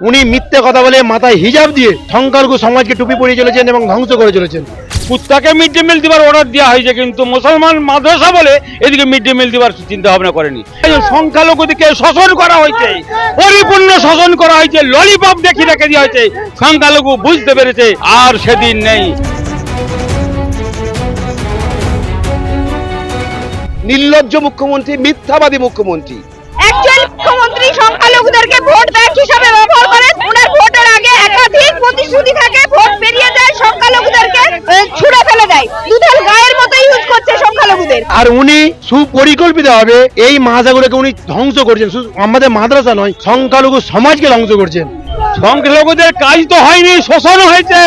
উনি মিথ্যে কথা বলে মাথায় হিজাব দিয়ে সংখ্যালঘু সমাজকে টুপি পরিয়ে চলেছেন এবং ধ্বংস করে চলেছেন। কুত্তাকে মিড ডে মিল দেওয়ার অর্ডার দেওয়া হয়েছে কিন্তু মুসলমান মাদ্রাসা বলে এদিকে মিড ডে মিল দেওয়ার চিন্তা ভাবনা করেনি। সংখ্যালঘুদেরকে শোষণ করা হয়েছে, পরিপূর্ণ শোষণ করা হয়েছে ললিপপ দেখি রেখে দেওয়া হয়েছে, সংখ্যালঘু বুঝতে পেরেছে আর সেদিন নেই। নির্লজ্জ মুখ্যমন্ত্রী, মিথ্যাবাদী মুখ্যমন্ত্রী। সংখ্যালঘুদেরকে ভোট ব্যাংক হিসাবে ব্যবহার করে ওনার ভোটের আগে একাধিক প্রতিশ্রুতি থাকে, ভোট পেরিয়ে যায়, সংখ্যালঘুদেরকে ছুঁড়ে ফেলে দেয়। গায়ের মতো ইউজ করছে সংখ্যালঘুদের। আর উনি সুপরিকল্পিত ভাবে এই মাদ্রাসাগুলোকে উনি ধ্বংস করছেন। আমাদের মাদ্রাসা নয়, সংখ্যালঘু সমাজকে ধ্বংস করছেন। সংখ্যালঘুদের কাজ তো হয়নি, শোষণ হয়েছে।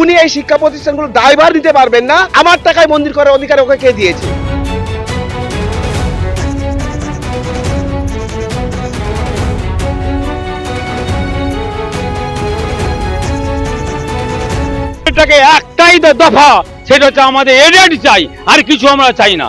উনি এই শিক্ষা প্রতিষ্ঠানগুলো দায়ভার নিতে পারবেন না। আমার টাকায় মন্দির করার অধিকার ওকে কে দিয়েছে? এটাকে একটাই তো দফা সেটা হচ্ছে আমাদের এডেড চাই আর কিছু আমরা চাই না।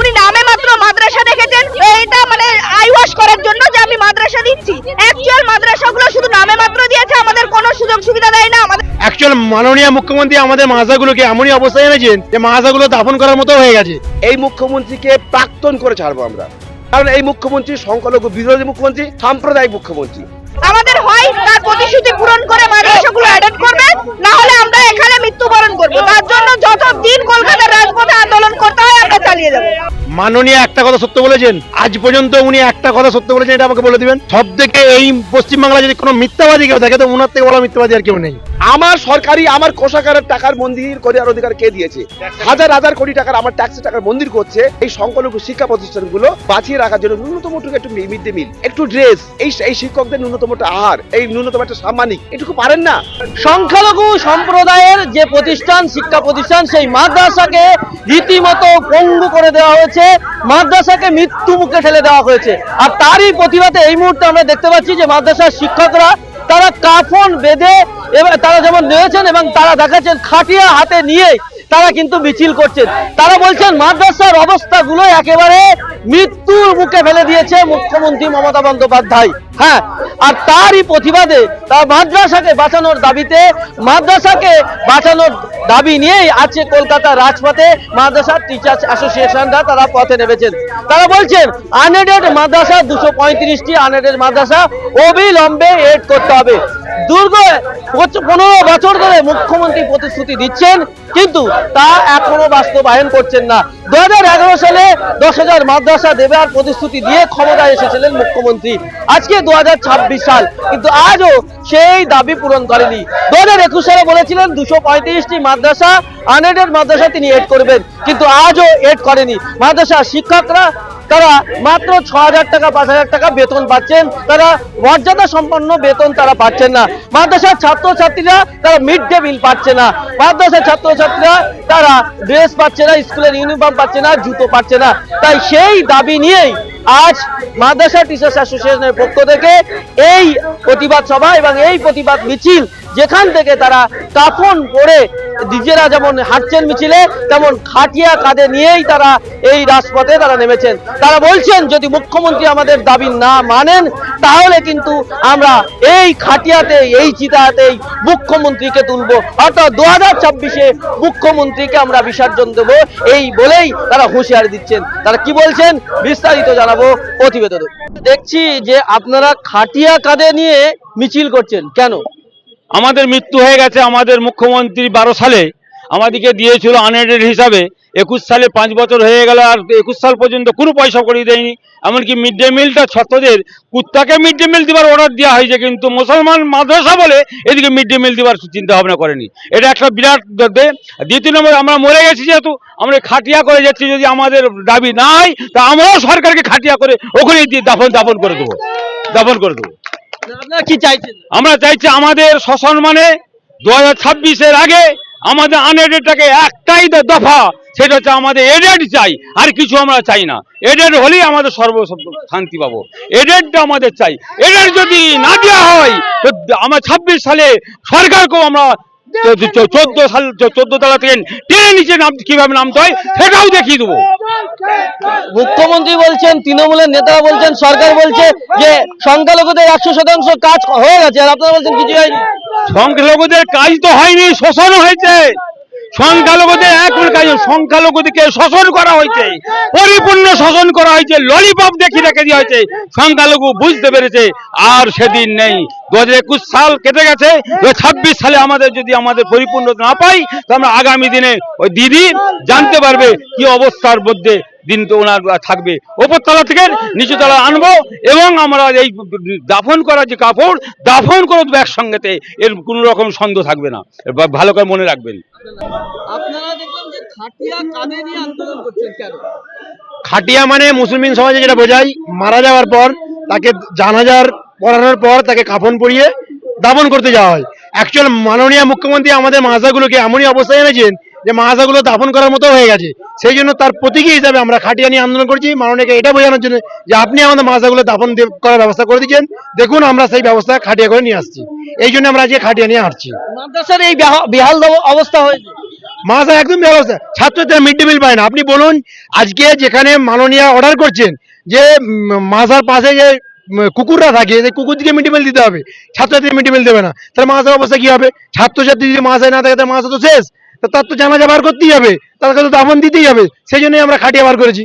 উনি নামে মাত্র মাদ্রাসা দেখেছেন এইটা মানে আইওয়াশ করার জন্য যে আমি মাদ্রাসা দিচ্ছি। অ্যাকচুয়াল মাদ্রাসাগুলো শুধু নামে মাত্র দিয়েছে আমাদের কোনো সুযোগ সুবিধা দেয় না আমাদের অ্যাকচুয়াল মাননীয় মুখ্যমন্ত্রী আমাদের মাদ্রাসাগুলোকে এমনই অবস্থায় এনেছেন যে মাদ্রাসাগুলো দাফন করার মতো হয়ে গেছে। এই মুখ্যমন্ত্রীকে প্রাক্তন করে ছাড়বো আমরা। কারণ এই মুখ্যমন্ত্রী সংখ্যালঘু বিরোধী মুখ্যমন্ত্রী সাম্প্রদায়িক মুখ্যমন্ত্রী। আমাদের হয় তার প্রতিশ্রুতি পূরণ করে অ্যাডেড করবে। না হলে আমরা এখানে মৃত্যুবরণ করব। তার জন্য যত দিন কলকাতার রাজপথে আন্দোলন করতে হয় আমরা চালিয়ে যাব। মাননীয় একটা কথা সত্য বলেছেন। আজ পর্যন্ত উনি একটা কথা সত্য বলেছেন এটা আমাকে বলে দিবেন। সব থেকে এই পশ্চিমবাংলা যদি কোনো মিথ্যাবাদী কেউ থাকে তো ওনার থেকে বলা মিথ্যাবাদী আর কেউ নেই। আমার সরকারি আমার কোষাগারের টাকার মন্দির করার অধিকার কে দিয়েছে? হাজার হাজার কোটি টাকার আমার ট্যাক্সের টাকার মন্দির করছে। এই সংখ্যালঘু শিক্ষা প্রতিষ্ঠানগুলো বাঁচিয়ে রাখার জন্য ন্যূনতম একটু মিড ডে মিল একটু ড্রেস এই এই শিক্ষকদের ন্যূনতম একটা আহার এই ন্যূনতম একটা সাম্মানিক। এটুকু পারেন না। সংখ্যালঘু সম্প্রদায়ের যে প্রতিষ্ঠান, শিক্ষা প্রতিষ্ঠান, সেই মাদ্রাসাকে রীতিমতো পঙ্গু করে দেওয়া হয়েছে। মাদ্রাসাকে মৃত্যু মুখে ঠেলে দেওয়া হয়েছে। আর তারই প্রতিবাদে এই মুহূর্তে আমরা দেখতে পাচ্ছি যে মাদ্রাসার শিক্ষকরা, তারা কাফন বেঁধে এবার তারা যেমন নিয়েছেন এবং তারা দেখাচ্ছেন খাটিয়া হাতে নিয়ে তারা কিন্তু মিছিল করছেন। তারা বলছেন, মাদ্রাসার অবস্থাগুলো একেবারে মৃত্যুর দিয়েছে মুখ্যমন্ত্রী মমতা বন্দ্যোপাধ্যায়। হ্যাঁ আর তারই প্রতিবাদে তার মাদ্রাসাকে বাঁচানোর দাবিতে, মাদ্রাসাকে বাঁচানোর দাবি নিয়েই আছে কলকাতা রাজপথে মাদ্রাসা টিচার্স অ্যাসোসিয়েশনরা তারা পথে নেমেছেন। তারা বলছেন আনএডেড মাদ্রাসা, দুশো পঁয়ত্রিশটি আনএডেড মাদ্রাসা অবিলম্বে এড করতে হবে। দুর্গ পনেরো বছর ধরে মুখ্যমন্ত্রী প্রতিশ্রুতি দিচ্ছেন, কিন্তু তা এখনও বাস্তবায়ন করছেন না। দু সালে দশ হাজার মাদ্রাসা দেবে আর প্রতিশ্রুতি দিয়ে ক্ষমতায় এসেছিলেন মুখ্যমন্ত্রী। আজকে দু হাজার ছাব্বিশ সাল, কিন্তু আজও সেই দাবি পূরণ করেনি। দু হাজার একুশ সালে বলেছিলেন দুশো পঁয়ত্রিশটি মাদ্রাসা আনএডেড মাদ্রাসা তিনি এড করবেন, কিন্তু আজও এড করেনি। মাদ্রাসা শিক্ষকরা তারা মাত্র ছ হাজার টাকা পাঁচ হাজার টাকা বেতন পাচ্ছেন। তারা মর্যাদা সম্পন্ন বেতন তারা পাচ্ছেন না। মাদ্রাসার ছাত্রছাত্রীরা তারা মিড ডে মিল পাচ্ছে না। মাদ্রাসার ছাত্রছাত্রীরা তারা ড্রেস পাচ্ছে না, স্কুলের ইউনিফর্ম পাচ্ছে না, জুতো পাচ্ছে না। তাই সেই দাবি নিয়েই আজ মাদ্রাসা টিচার্স অ্যাসোসিয়েশনের পক্ষ থেকে এই প্রতিবাদ সভা এবং এই প্রতিবাদ মিছিল যেখান থেকে তারা কাফন পরে নিজেরা যেমন হাঁটছেন মিছিলে, তেমন খাটিয়া কাঁধে নিয়েই তারা এই রাজপথে তারা নেমেছেন। তারা বলছেন, যদি মুখ্যমন্ত্রী আমাদের দাবি না মানেন, তাহলে কিন্তু আমরা এই খাটিয়াতে, এই চিতাতেই মুখ্যমন্ত্রীকে তুলব। অর্থাৎ দু হাজার ছাব্বিশে মুখ্যমন্ত্রীকে আমরা বিসর্জন দেব। এই বলেই তারা হুঁশিয়ারি দিচ্ছেন। তারা কি বলছেন, বিস্তারিত জানাব প্রতিবেদনে। দেখছি যে আপনারা খাটিয়া কাঁধে নিয়ে মিছিল করছেন। কেন? আমাদের মৃত্যু হয়ে গেছে আমাদের মুখ্যমন্ত্রী বারো সালে। আমাদেরকে দিয়েছিল আনএডেড হিসাবে। একুশ সালে পাঁচ বছর হয়ে গেল আর একুশ সাল পর্যন্ত কোনো পয়সা করিয়ে দেয়নি। এমনকি মিড ডে মিলটা ছাত্রদের কুত্তাকে মিড ডে মিল দেওয়ার অর্ডার দেওয়া হয়েছে কিন্তু মুসলমান মাদ্রাসা বলে এদিকে মিড ডে মিল দেওয়ার চিন্তা ভাবনা করেনি। এটা একটা বিরাট দ্বিতীয় নম্বর, আমরা মরে গেছি যেহেতু, আমরা খাটিয়া করে যাচ্ছি। যদি আমাদের দাবি না হয় তা আমরাও সরকারকে খাটিয়া করে ওখানে দিয়ে দাফন দাফন করে দেবো। দাফন করে দেবো। আমরা চাইছি আমাদের সসম্মানে মানে দু হাজার আগে আমাদের আনএডেডটাকে একটাই দফা, সেটা হচ্ছে আমাদের এডেড চাই। আর কিছু আমরা চাই না। এডেড হলেই আমাদের সর্ব শান্তি পাবো। এডেডটা আমাদের চাই। এডেড যদি না দেওয়া হয়, তো আমরা ছাব্বিশ সালে সরকারকেও আমরা চোদ্দ সাল চোদ্দ তলা থেকে টেনে নিচে নাম কীভাবে নামতে হয় সেটাও দেখিয়ে দেবো। মুখ্যমন্ত্রী বলছেন তৃণমূলের নেতারা বলছেন সরকার বলছে যে সংখ্যালঘুদের একশো শতাংশ কাজ হয়ে গেছে আর আপনারা বলছেন কিছু হয়নি। সংখ্যালঘুদের কাজ তো হয়নি শোষণ হয়েছে। সংখ্যালঘুদের এক কাজ সংখ্যালঘুদেরকে শোষণ করা হয়েছে। পরিপূর্ণ শোষণ করা হয়েছে। ললিপপ দেখি রেখে দেওয়া হয়েছে। সংখ্যালঘু বুঝতে পেরেছে আর সেদিন নেই। দু হাজার একুশ সাল কেটে গেছে। দু ছাব্বিশ সালে আমাদের যদি আমাদের পরিপূর্ণ না পাই তো আমরা আগামী দিনে ওই দিদি জানতে পারবে কি অবস্থার মধ্যে দিন তো ওনার থাকবে। ওপরতলা থেকে নিচুতলা আনব এবং আমরা এই দাফন করা যে কাপড় দাফন করে দেবো একসঙ্গেতে এর কোনো রকম সন্দেহ থাকবে না। ভালো করে মনে রাখবেন। আপনারা দেখবেন যে খাটিয়া কাঁধে নিয়ে আন্দোলন করছেন কেন? খাটিয়া মানে মুসলমান সমাজে যেটা বোঝায় মারা যাওয়ার পর তাকে জানাজার পড়ানোর পর তাকে কাফন পরিয়ে দাফন করতে যাওয়া হয়। অ্যাকচুয়াল মাননীয় মুখ্যমন্ত্রী আমাদের মাজাগুলোকে এমনই অবস্থায় এনেছেন যে মাজাগুলো দাফন করার মতো হয়ে গেছে। সেই জন্য তার প্রতীকী হিসাবে আমরা খাটিয়া নিয়ে আন্দোলন করছি। মাননীয়কে এটা বোঝানোর জন্য যে আপনি আমাদের মাজাগুলো দাফন করার ব্যবস্থা করে দিচ্ছেন দেখুন আমরা সেই ব্যবস্থা খাটিয়া করে নিয়ে আসছি। এই জন্য আমরা আজকে খাটিয়া নিয়ে হাঁটছি মাদ্রাসার এই বেহা- বেহাল অবস্থা হয়েছে। মাসা একদম ব্যবস্থা ছাত্রদের মিড ডে মিল পায় না। আপনি বলুন আজকে যেখানে মাননীয় অর্ডার করছেন যে মাসার পাশে যে কুকুররা থাকে সেই কুকুরদিকে মিড ডে মিল দিতে হবে। ছাত্রছাত্রী মিড ডে মিল দেবে না। তাহলে মাসার অবস্থা কি হবে? ছাত্রছাত্রী যদি মাসায় না থাকে তাহলে মাসা তো শেষ। তা তার তো জানাজা বার করতেই হবে। তাদেরকে তো দাফন দিতেই হবে। সেই জন্যই আমরা খাটিয়া বার করেছি।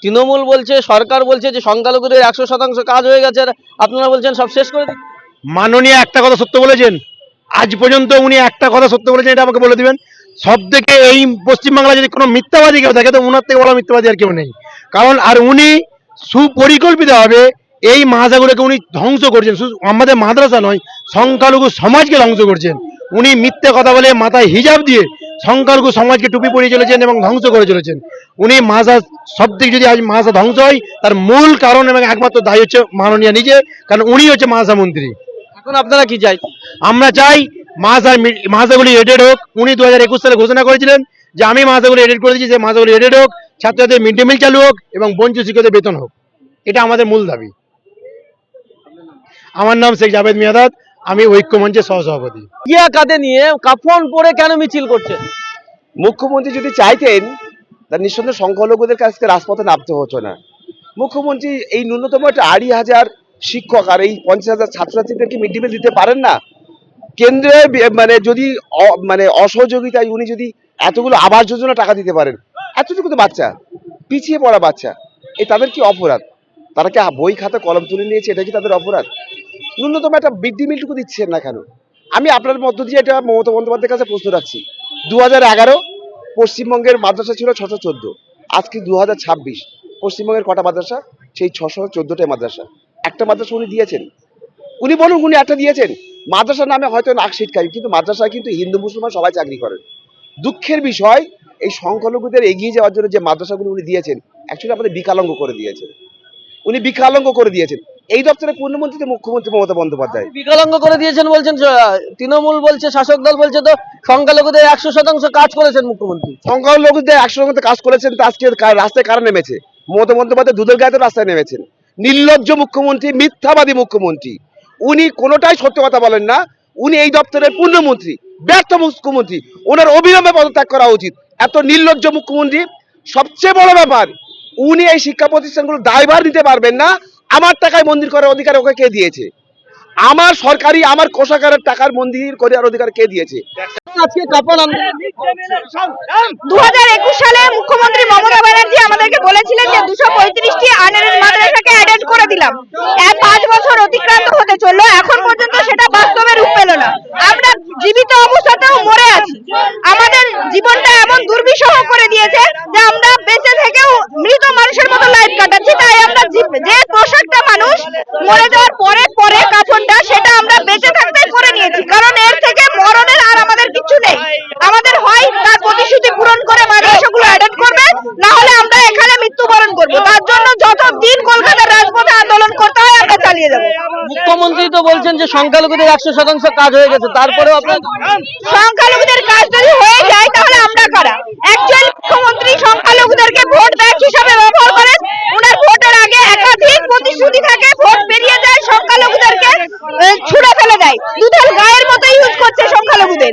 তৃণমূল বলছে সরকার বলছে যে সংখ্যালঘুদের একশো শতাংশ কাজ হয়ে গেছে আর আপনারা বলছেন সব শেষ করে মাননীয় একটা কথা সত্য বলেছেন। আজ পর্যন্ত উনি একটা কথা সত্য বলেছেন এটা আমাকে বলে দিবেন। সব থেকে এই পশ্চিমবাংলা যদি কোনো মিথ্যাবাদী কেউ থাকে তো উনার থেকে বড় মিথ্যাবাদী আর কেউ নেই। কারণ আর উনি সুপরিকল্পিতভাবে এই মাদ্রাসাগুলোকে উনি ধ্বংস করছেন। শুধু আমাদের মাদ্রাসা নয় সংখ্যালঘু সমাজকে ধ্বংস করছেন। উনি মিথ্যে কথা বলে মাথায় হিজাব দিয়ে সংখ্যালঘু সমাজকে টুপি পরিয়ে চলেছেন এবং ধ্বংস করে চলেছেন। উনি মাসা সব থেকে যদি আজ মাসা ধ্বংস হয় তার মূল কারণ এবং একমাত্র দায়ী হচ্ছে মাননীয় নিজে কারণ উনি হচ্ছে মাসা মন্ত্রী। এখন আপনারা কি চাই? আমরা চাই মাসার মাসাগুলি এডেড হোক। উনি দু হাজার একুশ সালে ঘোষণা করেছিলেন যে আমি মাসাগুলি এডেড করে দিচ্ছি যে মাসাগুলি এডেড হোক। ছাত্রদের মিড ডে মিল চালু হোক এবং বঞ্চিত শিক্ষকদের বেতন হোক এটা আমাদের মূল দাবি। আমার নাম শেখ জাভেদ মিয়াদাদ আমি ঐক্য মঞ্চের সহসভাপতি। ইয়া কাঁধে নিয়ে কাফন পরে কেন মিছিল করছেন মুখ্যমন্ত্রী যদি চাইতেন তার নিঃসন্দেহে সংখ্যালঘুদের কাছকে রাজপথে নামতে হতো না। মুখ্যমন্ত্রী এই ন্যূনতম একটা আড়াই হাজার শিক্ষক আর এই পঞ্চাশ হাজার ছাত্রছাত্রীদেরকে মিড ডে মিল দিতে পারেন না। কেন্দ্রে মানে যদি অ- মানে অসহযোগিতায় উনি যদি এতগুলো আবাস যোজনা টাকা দিতে পারেন এতটুকু তো বাচ্চা, পিছিয়ে পড়া বাচ্চা, এ তাদের কি অপরাধ? তারা কি বই খাতা কলম তুলে নিয়েছে, এটা কি তাদের অপরাধ? ন্যূনতম একটা ডে মিলটুকু দিচ্ছেন না কেন? আমি আপনার মধ্য দিয়ে এটা মমতা বন্দ্যোপাধ্যায়ের কাছে প্রশ্ন রাখছি। দু হাজার এগারো পশ্চিমবঙ্গের মাদ্রাসা ছিল ছশো চোদ্দ, আজকে দু হাজার ছাব্বিশ, পশ্চিমবঙ্গের কটা মাদ্রাসা? সেই ছশো চোদ্দটাই মাদ্রাসা। একটা মাদ্রাসা উনি দিয়েছেন। উনি বলুন, উনি একটা দিয়েছেন। মাদ্রাসার নামে হয়তো নাক কিন্তু মাদ্রাসায় কিন্তু হিন্দু মুসলমান সবাই চাকরি করেন। দুঃখের বিষয় এই সংখ্যালঘুদের এগিয়ে যাওয়ার জন্য যে মাদ্রাসাগুলো উনি দিয়েছেন অ্যাকচুয়ালি আমাদের বিকালঙ্গ করে দিয়েছেন। উনি বিকালঙ্গ করে দিয়েছেন। এই দপ্তরে পূর্ণমন্ত্রীতে মুখ্যমন্ত্রী মমতা বন্দ্যোপাধ্যায়। বিকলাঙ্গ করে দিয়েছেন বলছেন তৃণমূল বলছে শাসক দল বলছে তো সংখ্যালঘুদের একশো শতাংশ কাজ করেছেন মুখ্যমন্ত্রী। সংখ্যালঘুদের একশো শতাংশ কাজ করেছেন তা আজকে রাস্তায় কারা নেমেছে? মমতা বন্দ্যোপাধ্যায় দুধের গায়ে রাস্তায় নেমেছেন। নির্লজ্জ মুখ্যমন্ত্রী মিথ্যাবাদী মুখ্যমন্ত্রী। উনি কোনোটাই সত্য কথা বলেন না। উনি এই দপ্তরের পূর্ণমন্ত্রী। ব্যর্থ মুখ্যমন্ত্রী, ওনার অবিলম্বে পদত্যাগ করা উচিত। এত নির্লজ্জ মুখ্যমন্ত্রী, সবচেয়ে বড় ব্যাপার, উনি এই শিক্ষা প্রতিষ্ঠানগুলো দায়ভার নিতে পারবেন না, আমার টাকায় মন্দির করার অধিকার ওকে কে দিয়েছে? আমার সরকারি, আমার কোষাগারের টাকার মন্দির করার অধিকার কে দিয়েছে? মুখ্যমন্ত্রী মমতা ব্যানার্জি আমাদেরকে বলেছিলেন যে দুশো পঁয়ত্রিশটি আনের মাদ্রাসাকে অ্যাডেড করে দিলাম। এক মরে যাওয়ার পরে পরে কাঁচনটা সেটা আমরা বেঁচে থাকতে করে নিয়েছি। কারণ এর থেকে মরণের আর আমাদের কিছু নেই। আমাদের হয় তার প্রতিশ্রুতি পূরণ করে অ্যাডেন্ট করবে না হলে আমরা এখানে মৃত্যুবরণ করব। তার জন্য যত দিন কলকাতার রাজপথে আন্দোলন করতে হয় আমরা চালিয়ে যাব। মুখ্যমন্ত্রী তো বলছেন যে সংখ্যালঘুদের একশো শতাংশ কাজ হয়ে গেছে। তারপরেও সংখ্যালঘুদের কাজ যদি হয়ে যায় তাহলে আমরা কারা? মুখ্যমন্ত্রী সংখ্যালঘুদেরকে ভোট ব্যাংক হিসাবে ব্যবহার করে ত্রুটি থাকে, ভোট বেরিয়ে যায় সংখ্যালঘুদেরকে ছুড়ে ফেলে দেয়। দুধের গায়ের মতো ইউজ করছে সংখ্যালঘুদের।